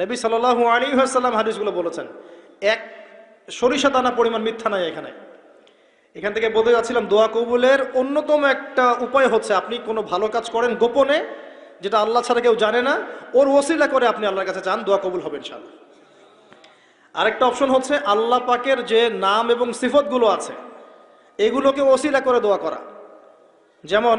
নবী সাল্লাল্লাহু আলী সাল্লাম হাদিসগুলো বলেছেন, এক সরিষা দানা পরিমাণ মিথ্যা নাই এখানে। এখান থেকে বলতে যাচ্ছিলাম, দোয়া কবুলের অন্যতম একটা উপায় হচ্ছে আপনি কোনো ভালো কাজ করেন গোপনে, যেটা আল্লাহ ছাড়া কেউ জানে না, ওর ওসিলা করে আপনি আল্লাহর কাছে চান, দোয়া কবুল হবে ইনশাআল্লাহ। আরেকটা অপশন হচ্ছে আল্লাহ পাকের যে নাম এবং সিফতগুলো আছে, এগুলোকে ওসিলা করে দোয়া করা। যেমন,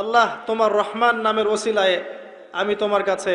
আল্লাহ তোমার রহমান নামের ওসিলায় আমি তোমার কাছে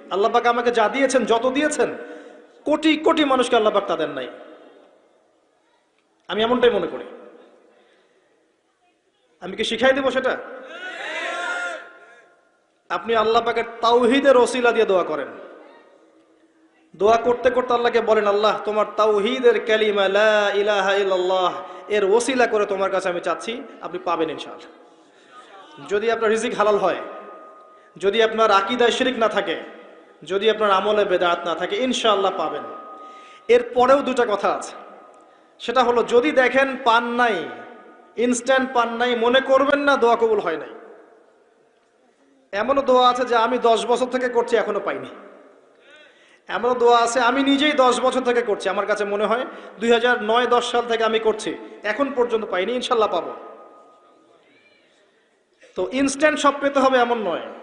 আল্লাহ পাক আমাকে যা দিয়েছেন, যত দিয়েছেন, কোটি কোটি মানুষকে আল্লাহ পাক তা দেন নাই। আমি এমনটাই মনে করি। আমি কি শিখাই দেবো সেটা? আপনি আল্লাহ তাওহিদের ওসিলা দিয়ে দোয়া করেন। দোয়া করতে করতে আল্লাহকে বলেন, আল্লাহ, তোমার তাওহিদের কালিমা লা ইলাহা এর ওসিলা করে তোমার কাছে আমি চাচ্ছি, আপনি পাবেন ইনশাআল্লাহ। যদি আপনার রিজিক হালাল হয়, যদি আপনার আকিদায় শিরিক না থাকে যদি আপনার আমলে বেদাত না থাকে, ইনশাআল্লাহ পাবেন। এর পরেও দুটা কথা আছে। সেটা হলো, যদি দেখেন পান নাই ইনস্ট্যান্ট পান নাই, মনে করবেন না দোয়া কবুল হয় নাই। এমনও দোয়া আছে যে, আমি দশ বছর থেকে করছি, এখনও পাইনি। এমনও দোয়া আছে, আমি নিজেই দশ বছর থেকে করছি। আমার কাছে মনে হয়, দুই হাজার নয়, দশ সাল থেকে আমি করছি, এখন পর্যন্ত পাইনি ইনশাল্লাহ পাবো। তো ইনস্ট্যান্ট সব পেতে হবে, এমন নয়।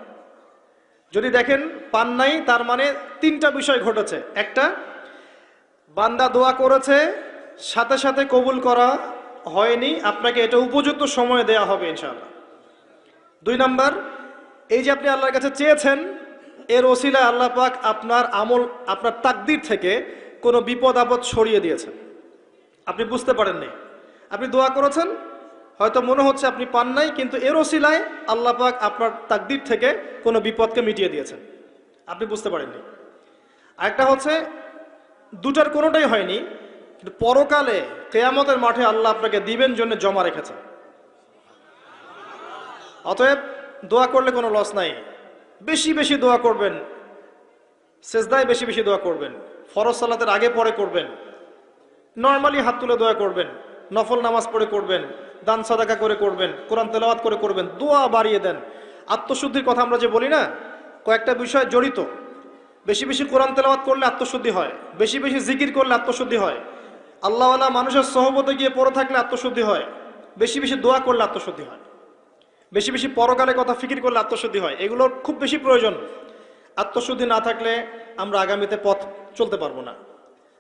যদি দেখেন, পান নাই, তার মানে তিনটা বিষয় ঘটেছে। একটা, বান্দা দোয়া করেছে, সাথে সাথে কবুল করা হয়নি, আপনাকে এটা উপযুক্ত সময় দেয়া হবে, ইনশাআল্লাহ। দুই নাম্বার, এই যে আপনি আল্লাহর কাছে চেয়েছেন, এর ওসিলা আল্লাহ পাক আপনার আমল, আপনার তাকদির থেকে কোনো বিপদ আপদ ছড়িয়ে দিয়েছেন। আপনি বুঝতে পারেননি। আপনি দোয়া করেছেন হয়তো মনে হচ্ছে আপনি পান নাই, কিন্তু এর ওসিলায় আল্লাহ পাক আপনার তাকদির থেকে কোনো বিপদকে মিটিয়ে দিয়েছেন। আপনি বুঝতে পারেননি। আরেকটা হচ্ছে, দুটার কোনোটাই হয়নি, কিন্তু পরকালে, কেয়ামতের মাঠে আল্লাহ আপনাকে দিবেন জন্য জমা রেখেছে। অতএব দোয়া করলে কোনো লস নাই। বেশি বেশি দোয়া করবেন, সেজদায় বেশি বেশি দোয়া করবেন, ফরজ সালাতের আগে পরে করবেন, নর্মালি হাত তুলে দোয়া করবেন, নফল নামাজ পড়ে করবেন দান সাদাকা করে করবেন, কোরআন তেলাওয়াত করে করবেন, দোয়া বাড়িয়ে দেন। আত্মশুদ্ধির কথা আমরা যে বলি না, কয়েকটা বিষয় জড়িত। বেশি বেশি কোরআন তেলাওয়াত করলে আত্মশুদ্ধি হয়, বেশি বেশি জিকির করলে আত্মশুদ্ধি হয়। আল্লাহওয়ালা মানুষের সহবতে গিয়ে পড়ে থাকলে আত্মশুদ্ধি হয়, বেশি বেশি দোয়া করলে আত্মশুদ্ধি হয়। বেশি বেশি পরকালে কথা ফিকির করলে আত্মশুদ্ধি হয়, এগুলোর খুব বেশি প্রয়োজন। আত্মশুদ্ধি না থাকলে আমরা আগামীতে পথ চলতে পারব না।